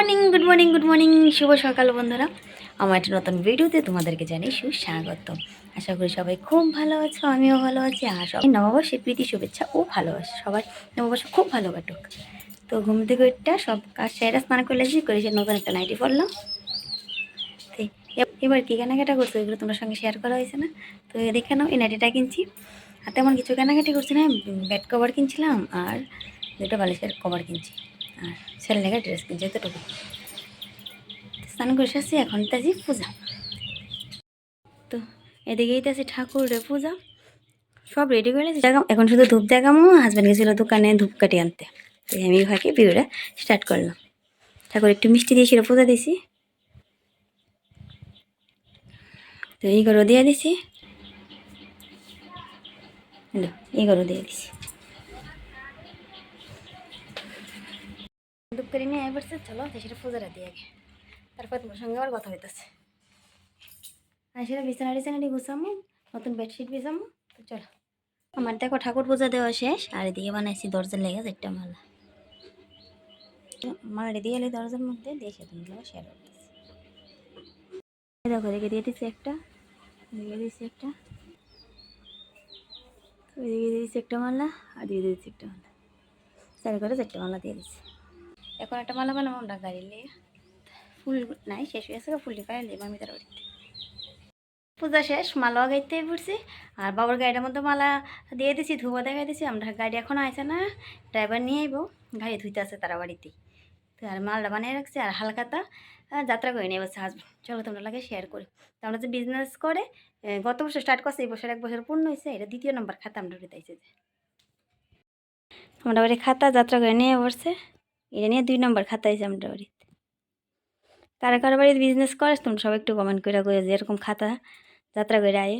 Morning good morning good morning শুভ সকাল বন্ধুরা। আমার একটা নতুন ভিডিওতে তোমাদেরকে জানাই সুস্বাগত আশা করি সবাই খুব ভালো আছো, আমিও ভালো আছি, আর সবাই নববর্ষের প্রীতি, শুভেচ্ছা ও ভালোবাসে। সবাই নববর্ষ খুব ভালো কাটুক। তো ঘুম থেকে ওইটা সব কাজ সেরা স্নান করে লেগেছি করে সে নতুন একটা নাইটি পরলাম এবার কী কেনাকাটা করছ? এগুলো তোমার সঙ্গে শেয়ার করা হয়েছে না? তো দেখে নাও, এই নাইটিটা কিনছি। আর তেমন কিছু কেনাকাটি করছি না বেড কভার কিনছিলাম, আর দুটো বালিশের কভার কিনছি। আর ছেলে লেগে ড্রেস কিনছে এতটুকু। স্নান করে এসেছি, এখন তাজি পূজা। তো এদিকেই তো আছে ঠাকুরের পূজা। সব রেডি করে এখন শুধু ধূপ দেখামো হাজব্যান্ড গেছিল দোকানে ধূপকাঠি আনতে। তো আমি ভাগে ভিডিওটা স্টার্ট করলাম। ঠাকুর একটু মিষ্টি দিয়েছিল, পূজা দিয়েছি। তো এই গরু দিয়ে দিছি। এই গরু দিয়ে দিছি। করে নিয়ে এবার চলো তো সেটা পূজাটা দিয়ে আগে। তারপর তোমার সঙ্গে আবার কথা হইতেছে। আর সেটা বিছানা টিছানাটি গুছামো, নতুন বেডশিট বিছামো তো চলো। আমার দেখো ঠাকুর পূজা দেওয়া শেষ, আর এদিকে বানাইছি দরজার লেগে একটা মালা। মালাটি দিয়ে এলে দরজার মধ্যে দিয়ে শেয়ার করতেছি দেখো দিয়ে দিচ্ছি একটা এদিকে দিয়েছি একটা এদিকে দিয়েছি একটা মালা, আর দিয়ে দিয়েছি একটা মালা। চারি করে চারটে মালা দিয়ে দিচ্ছি এখন একটা মালা বানাবো আমরা গাড়ি নিয়ে ফুল নাই, শেষ হয়ে গেছে ফুলটি পাই নিয়ে আমি তার বাড়িতে। পূজা শেষ মালা গাইতে পড়ছি আর বাবার গাড়িটার মধ্যে মালা দিয়ে দিছি ধুবো দেখাই দিছি, আমরা গাড়ি এখনও আসে না, ড্রাইভার নিয়ে আইব, গাড়ি ধুইতে আছে তারা বাড়িতে। তো আর মালটা বানিয়ে রাখছি, আর হালকাতা যাত্রা করে নিয়ে বসে হাসবেন চলো তোমরা লাগে শেয়ার করি। তো আমরা যে বিজনেস করে গত বছর স্টার্ট করছে, এই বছর এক বছর পূর্ণ হয়েছে এটা দ্বিতীয় নম্বর খাতা আমরা দিতেছি যে। আমরা বাড়ি খাতা যাত্রা করে নিয়ে বসছে। এটা নিয়ে দুই নম্বর খাতা আছে আমরা বাড়িতে কারা কারা বাড়িতে বিজনেস করে, তোমরা সবাই একটু কমেন্ট করে করে যে এরকম খাতা, যাত্রা করে আয়ে।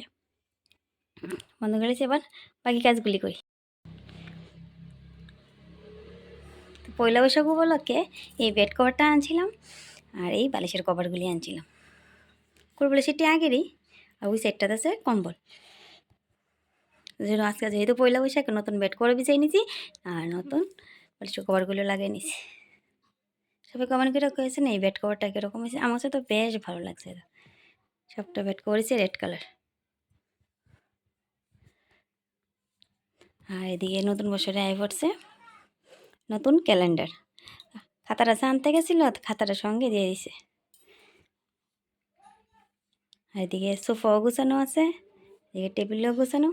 বন্ধ করেছি এবার, বাকি কাজগুলি করি পয়লা বৈশাখ উপলক্ষে এই বেড কভারটা আনছিলাম, আর এই বালিশের কভারগুলি আনছিলাম। করবলে সেটি আগেরই, আর ওই সেটটাতে আছে কম্বল। আজকে যেহেতু পয়লা বৈশাখ নতুন বেড কভার বিছাই নিছি, আর নতুন বালিশের কভারগুলো লাগিয়ে নিছি। সবাই কমেন্ট করে কয়েছেন এই বেড কভারটা কীরকম হয়েছে? আমার তো বেশ ভালো লাগছে। সবটা বেড করেছি রেড কালার আর এদিকে নতুন বছরে আয় পড়ছে, নতুন ক্যালেন্ডার খাতাটা আনতে গেছিল খাতাটা সঙ্গে দিয়ে দিছে। আর এদিকে সোফাও গুছানো আছে, এদিকে টেবিলও গুছানো।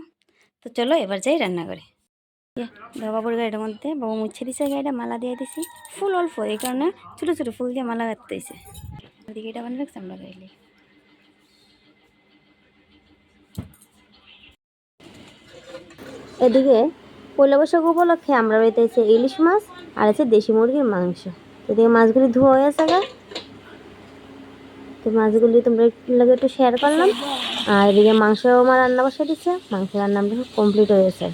তো চলো, এবার যাই রান্না করে বাবুর গাড়িটার মধ্যে বাবু মুছে দিছে গাড়িটা মালা দিয়ে দিছি। ফুল অল্প, এই কারণে ছোটো ছোটো ফুল দিয়ে মালা ওদিকে এটা বানিয়ে রাখছি, আমরা গাড়ি এদিকে পয়লা বৈশাখ উপলক্ষে আমরা এসে ইলিশ মাছ আর আছে দেশি মুরগির মাংস। এদিকে মাছগুলি ধোয়া হয়ে আছে গা। তো মাছগুলি তোমরা একটু লাগে একটু শেয়ার করলাম। আর এদিকে মাংস আমার রান্না বসে দিচ্ছে মাংস রান্না কমপ্লিট হয়েছে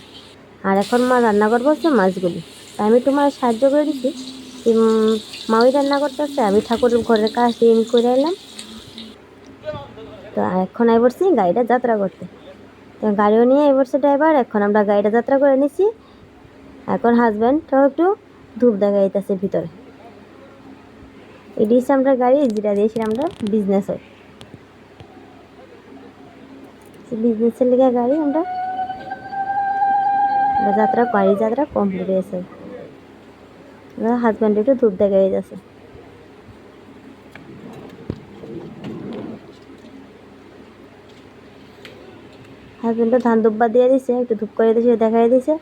আর এখন মা রান্না করব হচ্ছে মাছগুলি। আমি তোমার সাহায্য করে দিচ্ছি মাওই রান্না করতেছে, আমি ঠাকুরের ঘরের কাজ আমি করে এলাম। তো এখন আই পড়ছি গাড়িটা যাত্রা করতে। তো গাড়িও নিয়ে এবারছে ড্রাইভার এখন আমরা গাড়িটা যাত্রা করে নিছি। এখন হাজব্যান্ডটাও একটু ধূপ দেখাইতেছে ভিতরে। এটি হচ্ছে আমরা গাড়ি, যেটা দিয়েছি আমরা বিজনেস হয়। বিজনেসের লিগে গাড়ি আমরা আমরা যাত্রা গাড়ি যাত্রা কমপ্লিট হয়েছে হাজব্যান্ড একটু ধূপ দেখাই যাচ্ছে। হাজব্যান্ডও ধান দুব্বা দিয়ে দিছে, একটু ধূপ করে দিয়েছে দেখাই দিছে।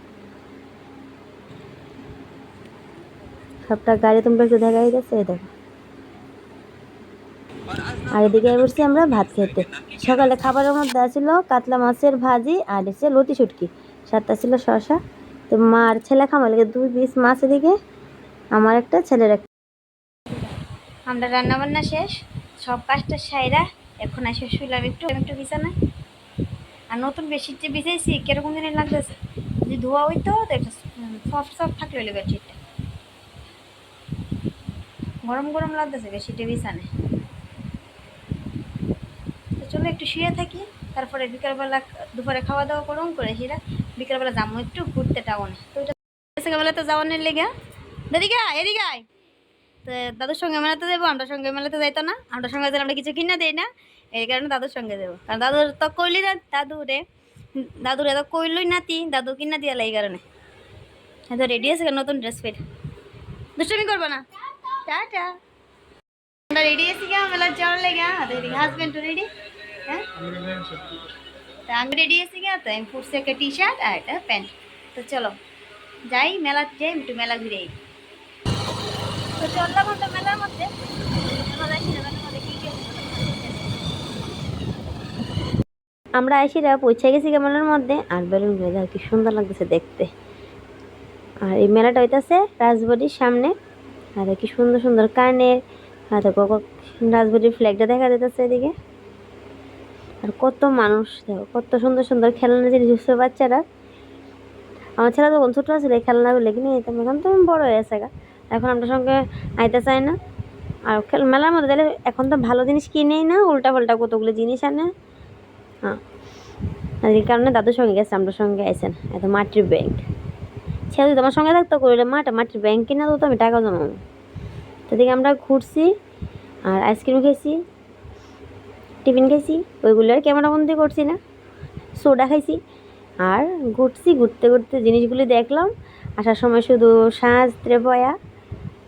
সবটা গাড়ি তোমরা একটু দেখাই দিচ্ছে এই দেখো। আর এদিকে বসছি আমরা ভাত খেতে। সকালে খাবারের মধ্যে আছিল কাতলা মাছের ভাজি আর এসে লতি শুটকি। সাতটা ছিল শশা। তো মার ছেলে খামার লেগে দুই পিস মাছ এদিকে, আমার একটা, ছেলের আমরা রান্না বান্না শেষ, সব কাজটা সাইরা, এখন এসে শুইলাম একটু একটু বিছানা। আর নতুন বেডশিট যে বিছাইছি, কীরকম জানি লাগতেছে। যদি ধোয়া হইতো, তো একটা সফট সফট থাকলে হইল বেডশিটটা। গরম গরম লাগতেছে বেডশিটে বিছানে। তো চলো একটু শুয়ে থাকি, তারপরে বিকালবেলা দুপুরে খাওয়া দাওয়া করুন করে সেটা বিকালবেলা যাব, একটু ঘুরতে টাউনে। তো ওইটা বেলা তো লেগে। দাদিকা এদিকে আয় তো দাদুর সঙ্গে মেলাতে যাব আমরা সঙ্গে মেলাতে যাইতো না। আমরা সঙ্গে আমরা কিছু কিনে দিই না। এই কারণে দাদুর সঙ্গে যাব। কারণ দাদুর তো কইলি না, দাদু রে। দাদুর এত কইলই নাতি, দাদু কিনা দিয়ে এই কারণে। তো রেডি আছে নতুন ড্রেস পেট দুষ্টমি করব না। আমরা রেডি আছি গা মেলা যাওয়ার লেগে হাজবেন্ড রেডি হ্যাঁ? তা আমি রেডি আছি গা তো আমি পরছি একটা টি শার্ট আর একটা প্যান্ট তো চলো, যাই মেলা, যাই একটু মেলা ঘুরে। তো চললাম আমরা মেলার মধ্যে? আমরা আইসিরা পৌঁছে গেছি মেলার মধ্যে। আর বেলুনগুলো দেখো কি সুন্দর লাগতেছে দেখতে। আর এই মেলাটা হইতাছে রাজবাড়ির সামনে। আর কি সুন্দর সুন্দর কানের, আর রাজবাড়ির ফ্ল্যাগটা দেখা যাইতেছে এদিকে। আর কত মানুষ, দেখো, কত সুন্দর সুন্দর খেলনা জিনিস হচ্ছে বাচ্চারা আমার ছেলে তখন ছোটো ছিল এই খেলনাগুলো কিনে নিতাম। এখন তো বড় হয়ে গা। এখন আপনার সঙ্গে আইতে চায় না। আর খেল মেলার মধ্যে তাহলে এখন তো ভালো জিনিস কিনেই না উল্টা পাল্টা কতগুলো জিনিস আনে। হ্যাঁ। এই কারণে দাদুর সঙ্গে গেছে আমার সঙ্গে আইসেন এত মাটির ব্যাংক ছেলে যদি তোমার সঙ্গে থাকতো করলে মাটা মাটির ব্যাংক কিনা, তো আমি টাকা জমাবো। দেখি আমরা ঘুরছি, আর আইসক্রিম খেয়েছি। টিফিন খাইছি, ওইগুলো আর ক্যামেরা বন্দি করছি না। সোডা খাইছি। আর ঘুরছি, ঘুরতে ঘুরতে জিনিসগুলি দেখলাম। আসার সময় শুধু সাজ ত্রেপয়া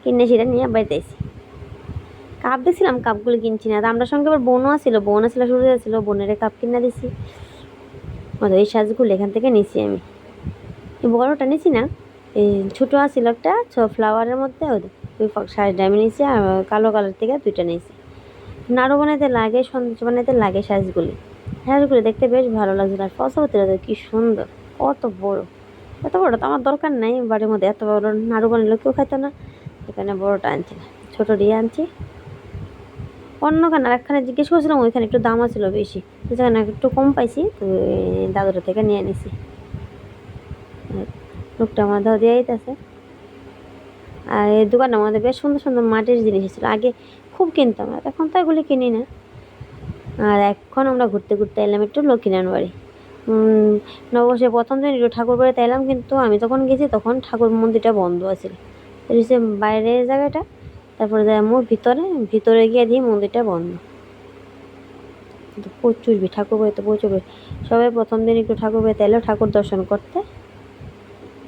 কিনে সেটা নিয়ে বাড়িতে কাপ দেখছিলাম কাপগুলো কিনছি না। তো আমরা সঙ্গে আবার বোনও ছিল বোন আসছিল শুরু ছিল বোনের কাপ কিনা দিছি। ওদের এই সাজগুলো এখান থেকে নিছি আমি। এই বড়টা নিছি না, এই ছোটো আছিল একটা, ছ ফ্লাওয়ারের মধ্যে, ওই সাজটা আমি নিয়েছি আর কালো কালার থেকে দুইটা নিয়েছি নাড়ু বানাইতে লাগে, সন্দেশ বানাইতে লাগে সাজগুলি সাজগুলি দেখতে বেশ ভালো লাগছিল। আর ফসবতিরা কি সুন্দর, কত বড়। এত বড় তো আমার দরকার নাই, বাড়ির মধ্যে এত বড় নাড়ু বানালে কেউ খাইতো না। এখানে বড়টা আনছি না ছোটো দিয়ে আনছি অন্যখানে আরেকখানে জিজ্ঞেস করছিলাম, ওইখানে একটু দাম ছিল বেশি। তো সেখানে একটু কম পাইছি, তো দাদুটা থেকে নিয়ে নিছি। লোকটা আমার দাও দিয়ে দিতেছে আর এই দোকানের মধ্যে বেশ সুন্দর সুন্দর মাটির জিনিস ছিল। আগে খুব কিনতাম এখন তো এগুলি কিনি না। আর এখন আমরা ঘুরতে ঘুরতে এলাম একটু লক্ষ্মীনারায়ণ বাড়ি। উম, নববর্ষে প্রথম দিন একটু ঠাকুর বাড়িতে এলাম কিন্তু আমি তখন গেছি তখন ঠাকুর মন্দিরটা বন্ধ আছে সে বাইরের জায়গাটা তারপরে যাব ভিতরে ভিতরে গিয়ে দিই মন্দিরটা বন্ধ। প্রচুর ভিড় ঠাকুর বাড়িতে প্রচুর ভিড়। সবাই প্রথম দিন একটু ঠাকুর বাড়িতে এলো ঠাকুর দর্শন করতে।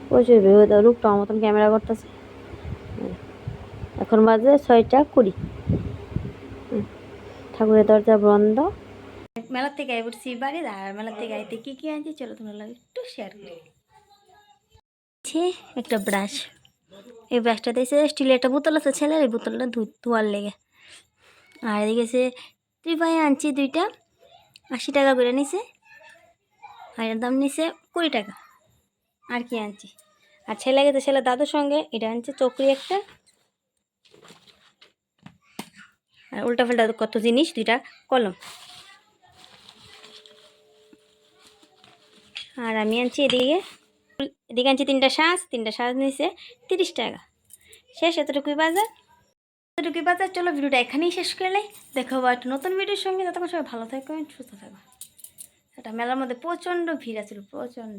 প্রচুর ভিড় আমার মতন ক্যামেরা করতেছে। এখন বাজে ছয়টা কুড়ি। ঠাকুরের দরজা বন্ধ। মেলার থেকে আই পড়ছি বাড়ি, আর মেলার থেকে আইতে কি কি আনছি চলো তোমরা একটু শেয়ার করি। একটা ব্রাশ এই ব্রাশটা দিয়েছে স্টিলের একটা বোতল আছে ছেলের, এই বোতলটা ধোয়ার লেগে। আর এদিকে সে ত্রিপাই আনছি দুইটা, আশি টাকা করে নিছে। আর এর দাম নিছে কুড়ি টাকা। আর কি আনছি? আর ছেলে গেছে ছেলে দাদুর সঙ্গে, এটা আনছে চকরি একটা। আর উল্টা পাল্টা কত জিনিস? দুইটা কলম। আর আমি আনছি এদিকে এদিকে আনছি তিনটা সাজ তিনটা সাজ নিয়েছে তিরিশ টাকা। শেষ, এতটুকুই বাজার। এতটুকুই বাজার, চলো ভিডিওটা এখানেই শেষ করলে দেখো একটা নতুন ভিডিওর সঙ্গে। ততক্ষণ সবাই ভালো থাকবেন, সুস্থ থাকবে এটা মেলার মধ্যে প্রচণ্ড ভিড় আছিল প্রচণ্ড।